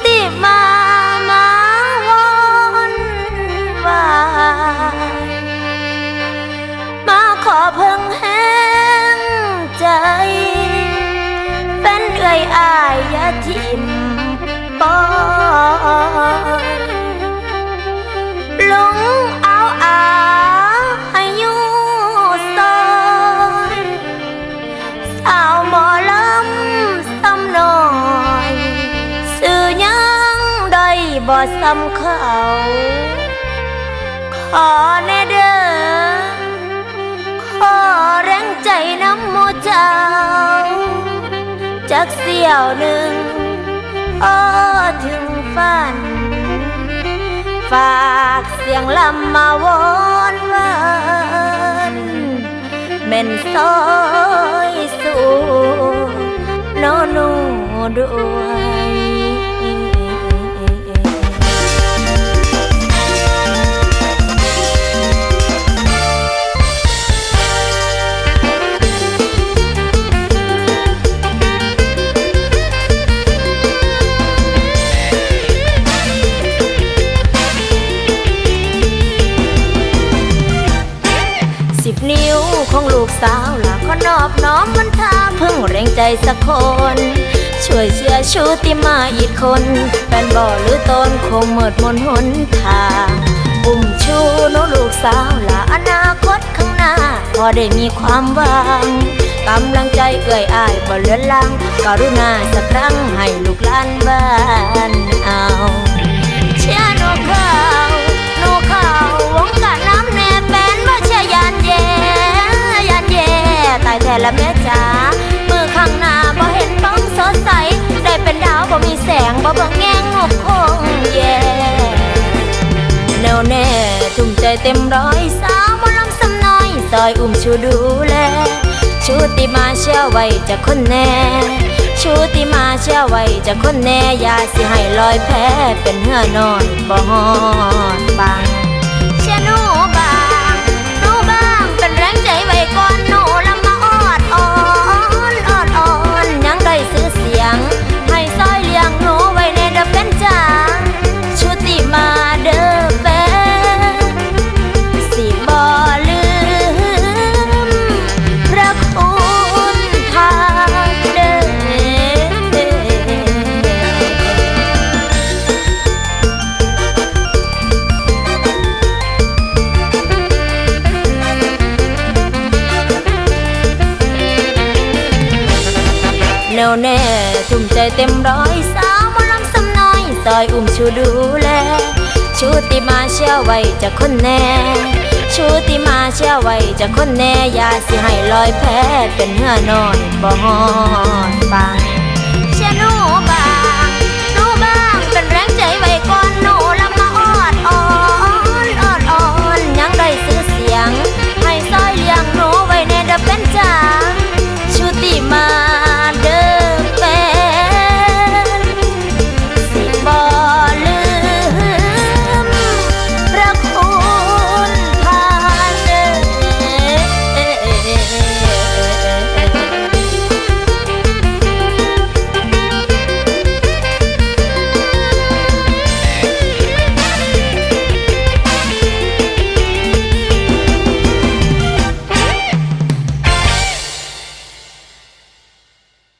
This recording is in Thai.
的妈 ซ้ำเขา ขอแน่เด้อขอแรงใจน้ำโมเจ้าจักเสียวหนึ่งอ้อถึงฝัน ฝากเสียงลำมาวอนวันเม่นซอยสู่นหนูด้วย อบน้อมมันทางพึ่งแรงใจสักคน ช่วยเชื่อชูติมาอีกคนแฟนบ่หรือตนคงหมดมนหนทางอุ้มชูโนลูกสาวหล่ะอนาคตข้างหน้า พอได้มีความหวังกำลังใจเอ่ยอายบ่เลือนลังกรุณาสักครั้งให้ลูกหลานบ้าน เต็มร้อยสาวมอลำสำน้อยซอยอุ้มชูดูแลชูติมาเชื่อไว้จะคนแน่ชูติมาเชื่อไว้จะคนแน่ยาสิให้ลอยแพ้เป็นเหือนอนบ่ฮอดบัง วแน่ทุ่มใจเต็มร้อยสาวมาลำสำน้อยซอยอุ้มชูดูแลชูติมาเชื่อไว้จะคนแน่ชูติมาเชื่อไว้จะคนแน่อยาสิให้ลอยแพ้เป็นเหือนอนบ่ฮอดปาน